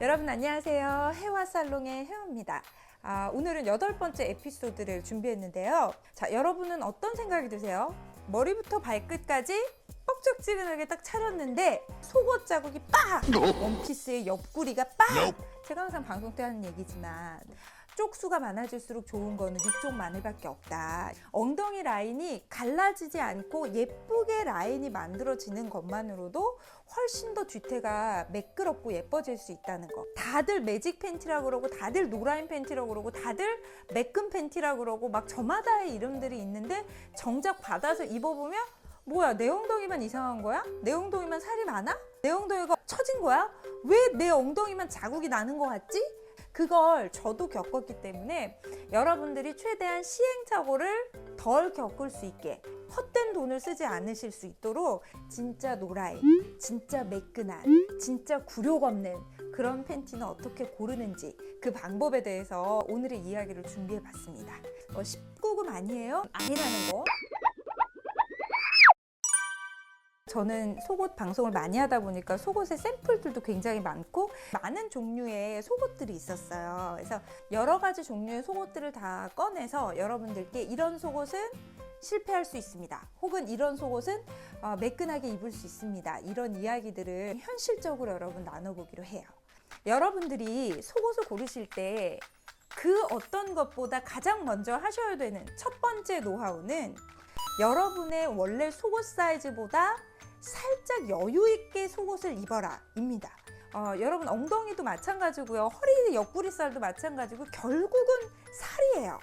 여러분 안녕하세요. 해와 살롱의 해와입니다. 아, 오늘은 여덟 번째 에피소드를 준비했는데요. 자, 여러분은 어떤 생각이 드세요? 머리부터 발끝까지 뻑적지근하게 딱 차렸는데 속옷 자국이 빡! 원피스의 옆구리가 빡! 제가 항상 방송 때 하는 얘기지만 쪽수가 많아질수록 좋은 거는 위쪽 마늘밖에 없다. 엉덩이 라인이 갈라지지 않고 예쁘게 라인이 만들어지는 것만으로도 훨씬 더 뒤태가 매끄럽고 예뻐질 수 있다는 거. 다들 매직 팬티라고 그러고 다들 노라인 팬티라고 그러고 다들 매끈 팬티라고 그러고 막 저마다의 이름들이 있는데 정작 받아서 입어보면 뭐야 내 엉덩이만 이상한 거야? 내 엉덩이만 살이 많아? 내 엉덩이가 처진 거야? 왜 내 엉덩이만 자국이 나는 거 같지? 그걸 저도 겪었기 때문에 여러분들이 최대한 시행착오를 덜 겪을 수 있게 헛된 돈을 쓰지 않으실 수 있도록 진짜 노라인, 진짜 매끈한, 진짜 굴욕 없는 그런 팬티는 어떻게 고르는지 그 방법에 대해서 오늘의 이야기를 준비해 봤습니다. 어, 19금 아니에요? 아니라는 저는 속옷 방송을 많이 하다 보니까 속옷의 샘플들도 굉장히 많고 많은 종류의 속옷들이 있었어요. 그래서 여러 가지 종류의 속옷들을 다 꺼내서 여러분들께 이런 속옷은 실패할 수 있습니다. 혹은 이런 속옷은 어, 매끈하게 입을 수 있습니다. 이런 이야기들을 현실적으로 여러분 나눠보기로 해요. 여러분들이 속옷을 고르실 때 그 어떤 것보다 가장 먼저 하셔야 되는 첫 번째 노하우는 여러분의 원래 속옷 사이즈보다 살짝 여유 있게 속옷을 입어라 입니다. 어, 여러분 엉덩이도 마찬가지고요. 허리 옆구리살도 마찬가지고 결국은 살이에요.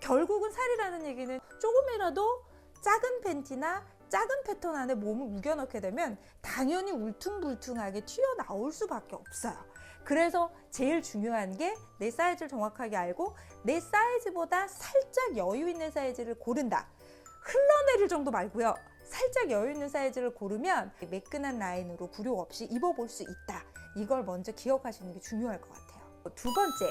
결국은 살이라는 얘기는 조금이라도 작은 팬티나 작은 패턴 안에 몸을 우겨넣게 되면 당연히 울퉁불퉁하게 튀어나올 수밖에 없어요. 그래서 제일 중요한 게 내 사이즈를 정확하게 알고 내 사이즈보다 살짝 여유 있는 사이즈를 고른다. 흘러내릴 정도 말고요. 살짝 여유 있는 사이즈를 고르면 매끈한 라인으로 굴욕 없이 입어볼 수 있다. 이걸 먼저 기억하시는 게 중요할 것 같아요. 두 번째,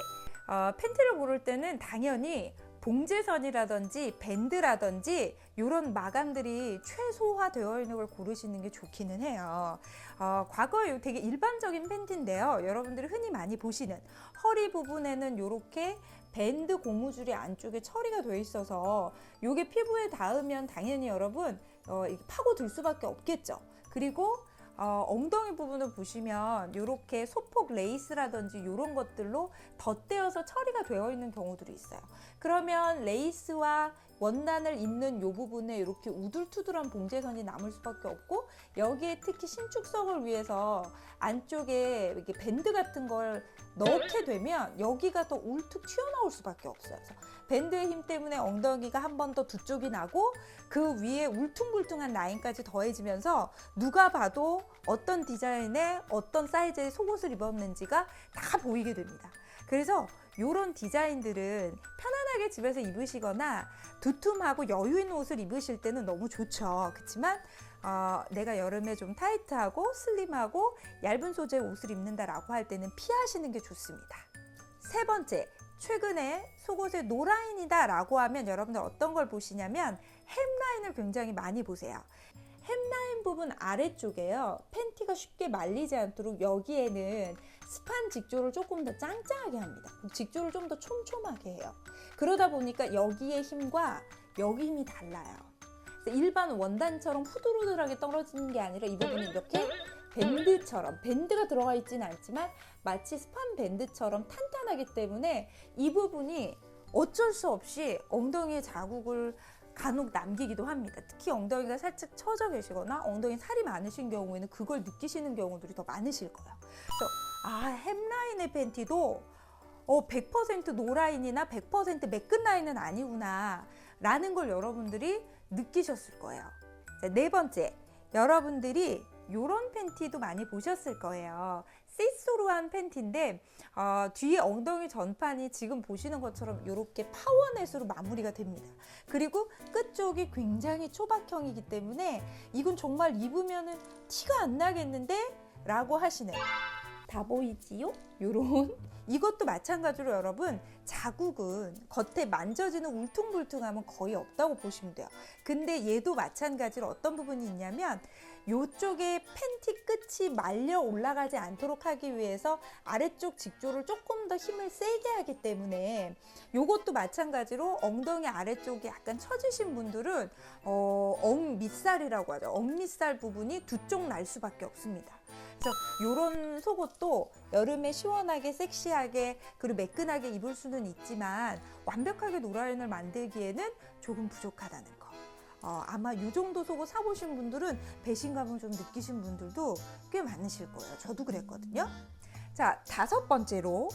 어, 팬티를 고를 때는 당연히 봉제선이라든지 밴드라든지 이런 마감들이 최소화되어 있는 걸 고르시는 게 좋기는 해요. 어, 과거에 되게 일반적인 팬티인데요. 여러분들이 흔히 많이 보시는 허리 부분에는 이렇게 밴드 고무줄이 안쪽에 처리가 되어 있어서 이게 피부에 닿으면 당연히 여러분 어, 파고들 수밖에 없겠죠. 그리고 어, 엉덩이 부분을 보시면 이렇게 소폭 레이스라든지 이런 것들로 덧대어서 처리가 되어 있는 경우들이 있어요. 그러면 레이스와 원단을 잇는 이 부분에 이렇게 우둘투둘한 봉제선이 남을 수밖에 없고 여기에 특히 신축성을 위해서 안쪽에 이렇게 밴드 같은 걸 넣게 되면 여기가 더 울툭 튀어나올 수밖에 없어요. 그래서 밴드의 힘 때문에 엉덩이가 한 번 더 두 쪽이 나고 그 위에 울퉁불퉁한 라인까지 더해지면서 누가 봐도 어떤 디자인의 어떤 사이즈의 속옷을 입었는지가 다 보이게 됩니다. 그래서 이런 디자인들은 편안하게 집에서 입으시거나 두툼하고 여유 있는 옷을 입으실 때는 너무 좋죠. 그렇지만 어, 내가 여름에 좀 타이트하고 슬림하고 얇은 소재의 옷을 입는다라고 할 때는 피하시는 게 좋습니다. 세 번째, 최근에 속옷에 노라인이다 라고 하면 여러분들 어떤 걸 보시냐면 햄라인을 굉장히 많이 보세요. 햄라인 부분 아래쪽에요. 팬티가 쉽게 말리지 않도록 여기에는 스판 직조를 조금 더 짱짱하게 합니다. 직조를 좀 더 촘촘하게 해요. 그러다 보니까 여기의 힘과 여기 힘이 달라요. 일반 원단처럼 후들후들하게 떨어지는 게 아니라 이 부분이 이렇게 밴드처럼 밴드가 들어가 있지는 않지만 마치 스판 밴드처럼 탄탄하기 때문에 이 부분이 어쩔 수 없이 엉덩이에 자국을 간혹 남기기도 합니다. 특히 엉덩이가 살짝 처져 계시거나 엉덩이 살이 많으신 경우에는 그걸 느끼시는 경우들이 더 많으실 거예요. 그래서 아 햄라인의 팬티도 어, 100% 노라인이나 100% 매끈 라인은 아니구나 라는 걸 여러분들이 느끼셨을 거예요. 자, 네 번째, 여러분들이 이런 팬티도 많이 보셨을 거예요. 시스루한 팬티인데 어, 뒤에 엉덩이 전판이 지금 보시는 것처럼 이렇게 파워넷으로 마무리가 됩니다. 그리고 끝쪽이 굉장히 초박형이기 때문에 이건 정말 입으면 티가 안 나겠는데? 라고 하시는 다 보이지요? 요런 이것도 마찬가지로 여러분 자국은 겉에 만져지는 울퉁불퉁함은 거의 없다고 보시면 돼요. 근데 얘도 마찬가지로 어떤 부분이 있냐면 요쪽에 팬티 끝이 말려 올라가지 않도록 하기 위해서 아래쪽 직조를 조금 더 힘을 세게 하기 때문에 요것도 마찬가지로 엉덩이 아래쪽이 약간 처지신 분들은 어, 엉 밑살이라고 하죠. 엉 밑살 부분이 두 쪽 날 수밖에 없습니다. 그래서 이런 속옷도 여름에 시원하게 섹시하게 그리고 매끈하게 입을 수는 있지만 완벽하게 노라인을 만들기에는 조금 부족하다는 거. 어, 아마 이 정도 속옷 사보신 분들은 배신감을 좀 느끼신 분들도 꽤 많으실 거예요. 저도 그랬거든요. 자, 다섯 번째로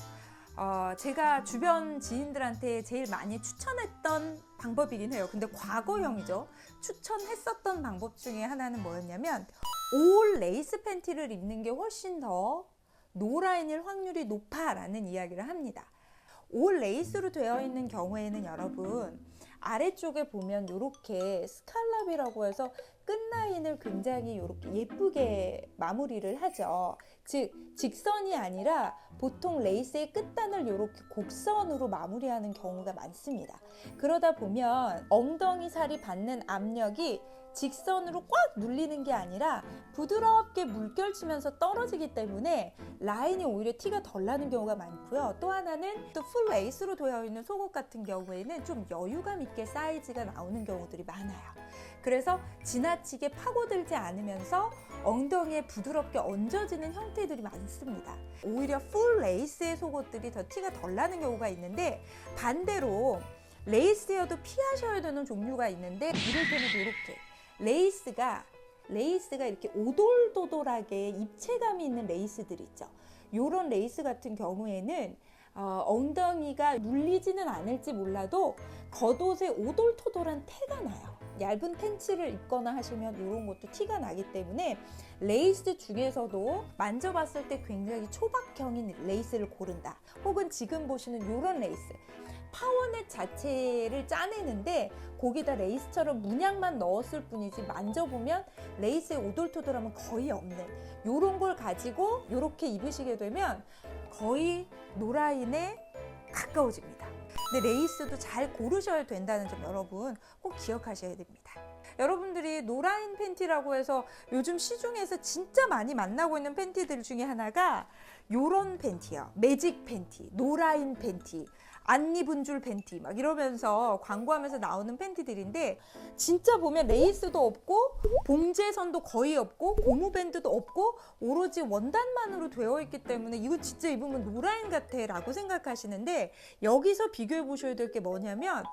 어, 제가 주변 지인들한테 제일 많이 추천했던 방법이긴 해요. 근데 과거형이죠. 추천했었던 방법 중에 하나는 뭐였냐면 올 레이스 팬티를 입는 게 훨씬 더 노라인일 확률이 높아라는 이야기를 합니다. 올 레이스로 되어 있는 경우에는 여러분 아래쪽에 보면 이렇게 스칼랍이라고 해서 끝라인을 굉장히 이렇게 예쁘게 마무리를 하죠. 즉 직선이 아니라 보통 레이스의 끝단을 이렇게 곡선으로 마무리하는 경우가 많습니다. 그러다 보면 엉덩이 살이 받는 압력이 직선으로 꽉 눌리는 게 아니라 부드럽게 물결치면서 떨어지기 때문에 라인이 오히려 티가 덜 나는 경우가 많고요. 또 하나는 또 풀 레이스로 되어 있는 속옷 같은 경우에는 좀 여유감 있게 사이즈가 나오는 경우들이 많아요. 그래서 지나치게 파고들지 않으면서 엉덩이에 부드럽게 얹어지는 형태들이 많습니다. 오히려 풀 레이스의 속옷들이 더 티가 덜 나는 경우가 있는데 반대로 레이스여도 피하셔야 되는 종류가 있는데 이를테면 이렇게 레이스가 레이스가 이렇게 오돌도돌하게 입체감이 있는 레이스들 있죠. 요런 레이스 같은 경우에는 어, 엉덩이가 눌리지는 않을지 몰라도 겉옷에 오돌토돌한 태가 나요. 얇은 팬츠를 입거나 하시면 이런 것도 티가 나기 때문에 레이스 중에서도 만져봤을 때 굉장히 초박형인 레이스를 고른다. 혹은 지금 보시는 이런 레이스. 파워넷 자체를 짜내는데 거기다 레이스처럼 문양만 넣었을 뿐이지 만져보면 레이스의 오돌토돌함은 거의 없는 이런 걸 가지고 이렇게 입으시게 되면 거의 노라인에 가까워집니다. 근데 레이스도 잘 고르셔야 된다는 점 여러분 꼭 기억하셔야 됩니다. 여러분들이 노라인 팬티라고 해서 요즘 시중에서 진짜 많이 만나고 있는 팬티들 중에 하나가 요런 팬티요. 매직 팬티, 노라인 팬티. 안 입은 줄 팬티 막 이러면서 광고하면서 나오는 팬티들인데 진짜 보면 레이스도 없고 봉제선도 거의 없고 고무밴드도 없고 오로지 원단만으로 되어 있기 때문에 이거 진짜 입으면 노라인 같아 라고 생각하시는데 여기서 비교해 보셔야 될 게 뭐냐면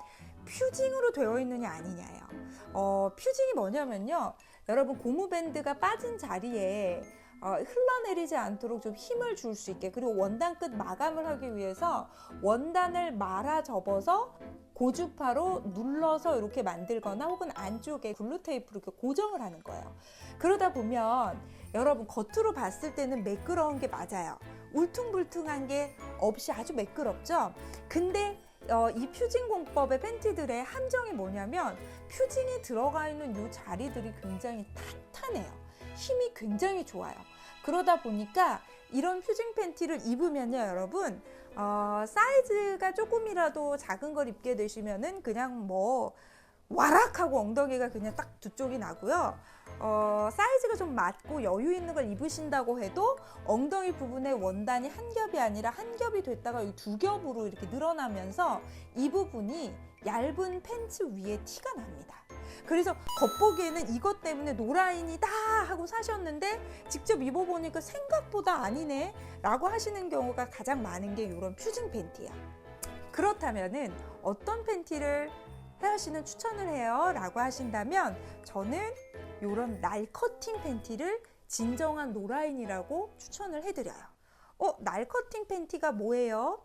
퓨징으로 되어 있느냐 아니냐예요. 어, 퓨징이 뭐냐면요. 여러분 고무밴드가 빠진 자리에 어, 흘러내리지 않도록 좀 힘을 줄 수 있게 그리고 원단 끝 마감을 하기 위해서 원단을 말아 접어서 고주파로 눌러서 이렇게 만들거나 혹은 안쪽에 글루 테이프로 이렇게 고정을 하는 거예요. 그러다 보면 여러분 겉으로 봤을 때는 매끄러운 게 맞아요. 울퉁불퉁한 게 없이 아주 매끄럽죠. 근데 어, 이 퓨징 공법의 팬티들의 함정이 뭐냐면 퓨징이 들어가 있는 이 자리들이 굉장히 탄탄해요. 힘이 굉장히 좋아요. 그러다 보니까 이런 퓨징 팬티를 입으면요, 여러분, 어, 사이즈가 조금이라도 작은 걸 입게 되시면은 그냥 뭐 와락하고 엉덩이가 그냥 딱 두 쪽이 나고요. 어, 사이즈가 좀 맞고 여유 있는 걸 입으신다고 해도 엉덩이 부분에 원단이 한 겹이 아니라 한 겹이 됐다가 두 겹으로 이렇게 늘어나면서 이 부분이 얇은 팬츠 위에 티가 납니다. 그래서 겉보기에는 이것 때문에 노라인이다 하고 사셨는데 직접 입어보니까 생각보다 아니네 라고 하시는 경우가 가장 많은 게 이런 퓨징 팬티야. 그렇다면은 어떤 팬티를 혜아 씨는 추천을 해요? 라고 하신다면 저는 이런 날 커팅 팬티를 진정한 노라인이라고 추천을 해드려요. 어, 날 커팅 팬티가 뭐예요?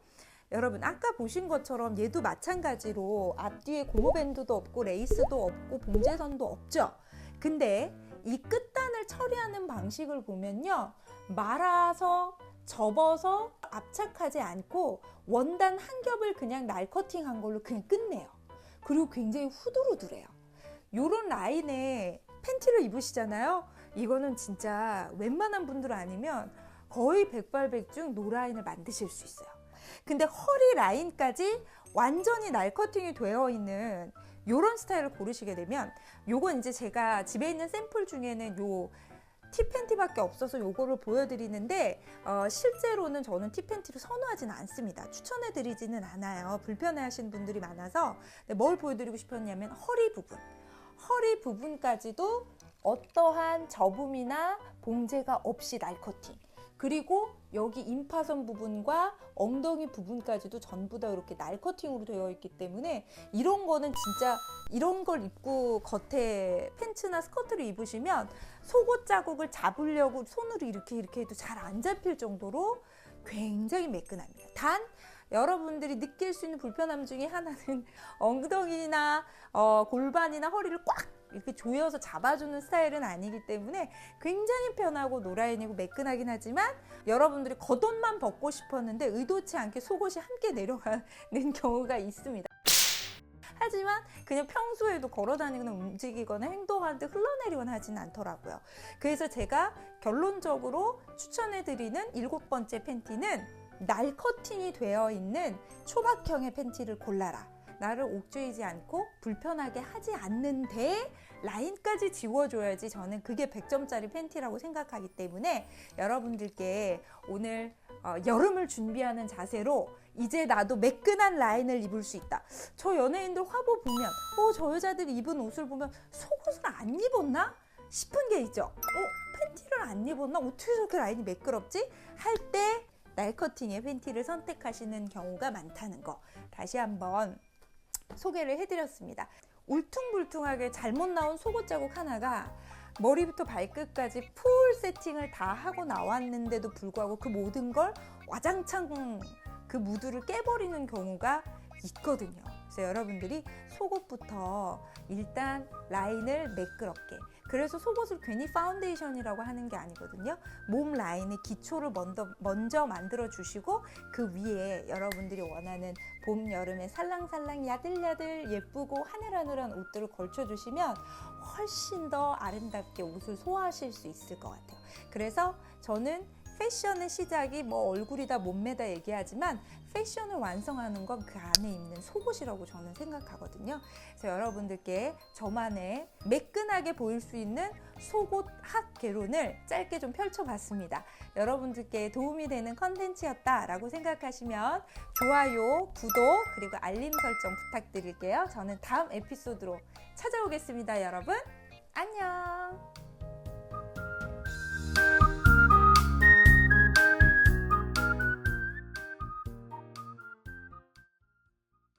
여러분 아까 보신 것처럼 얘도 마찬가지로 앞뒤에 고무밴드도 없고 레이스도 없고 봉제선도 없죠. 근데 이 끝단을 처리하는 방식을 보면요. 말아서 접어서 압착하지 않고 원단 한 겹을 그냥 날 커팅한 걸로 그냥 끝내요. 그리고 굉장히 후두루두래요. 요런 라인에 팬티를 입으시잖아요. 이거는 진짜 웬만한 분들 아니면 거의 백발백중 노라인을 만드실 수 있어요. 근데 허리 라인까지 완전히 날 커팅이 되어 있는 요런 스타일을 고르시게 되면 요건 이제 제가 집에 있는 샘플 중에는 요 티팬티밖에 없어서 요거를 보여드리는데 어, 실제로는 저는 티팬티를 선호하지는 않습니다. 추천해드리지는 않아요. 불편해하시는 분들이 많아서 뭘 보여드리고 싶었냐면 허리 부분, 허리 부분까지도 어떠한 접음이나 봉제가 없이 날 커팅. 그리고 여기 임파선 부분과 엉덩이 부분까지도 전부 다 이렇게 날 커팅으로 되어 있기 때문에 이런 거는 진짜 이런 걸 입고 겉에 팬츠나 스커트를 입으시면 속옷 자국을 잡으려고 손으로 이렇게 이렇게 해도 잘 안 잡힐 정도로 굉장히 매끈합니다. 단 여러분들이 느낄 수 있는 불편함 중에 하나는 엉덩이나 어, 골반이나 허리를 꽉 이렇게 조여서 잡아주는 스타일은 아니기 때문에 굉장히 편하고 노라인이고 매끈하긴 하지만 여러분들이 겉옷만 벗고 싶었는데 의도치 않게 속옷이 함께 내려가는 경우가 있습니다. 하지만 그냥 평소에도 걸어 다니거나 움직이거나 행동하는데 흘러내리거나 하지는 않더라고요. 그래서 제가 결론적으로 추천해 드리는 일곱 번째 팬티는 날 커팅이 되어 있는 초박형의 팬티를 골라라. 나를 옥죄이지 않고 불편하게 하지 않는데 라인까지 지워줘야지 저는 그게 100점짜리 팬티라고 생각하기 때문에 여러분들께 오늘 어, 여름을 준비하는 자세로 이제 나도 매끈한 라인을 입을 수 있다. 저 연예인들 화보 보면 어, 저 여자들이 입은 옷을 보면 속옷을 안 입었나? 싶은 게 있죠. 어, 팬티를 안 입었나? 어떻게 저렇게 라인이 매끄럽지? 할 때 날 커팅의 팬티를 선택하시는 경우가 많다는 거 다시 한번 소개를 해드렸습니다. 울퉁불퉁하게 잘못 나온 속옷 자국 하나가 머리부터 발끝까지 풀 세팅을 다 하고 나왔는데도 불구하고 그 모든 걸 와장창 그 무드를 깨버리는 경우가 있거든요. 그래서 여러분들이 속옷부터 일단 라인을 매끄럽게 그래서 속옷을 괜히 파운데이션이라고 하는 게 아니거든요. 몸 라인의 기초를 먼저, 먼저 만들어 주시고 그 위에 여러분들이 원하는 봄, 여름에 살랑살랑 야들야들 예쁘고 하늘하늘한 옷들을 걸쳐 주시면 훨씬 더 아름답게 옷을 소화하실 수 있을 것 같아요. 그래서 저는 패션의 시작이 뭐 얼굴이다 몸매다 얘기하지만 패션을 완성하는 건 그 안에 있는 속옷이라고 저는 생각하거든요. 그래서 여러분들께 저만의 매끈하게 보일 수 있는 속옷 핫 개론을 짧게 좀 펼쳐봤습니다. 여러분들께 도움이 되는 컨텐츠였다라고 생각하시면 좋아요, 구독, 그리고 알림 설정 부탁드릴게요. 저는 다음 에피소드로 찾아오겠습니다, 여러분. 안녕!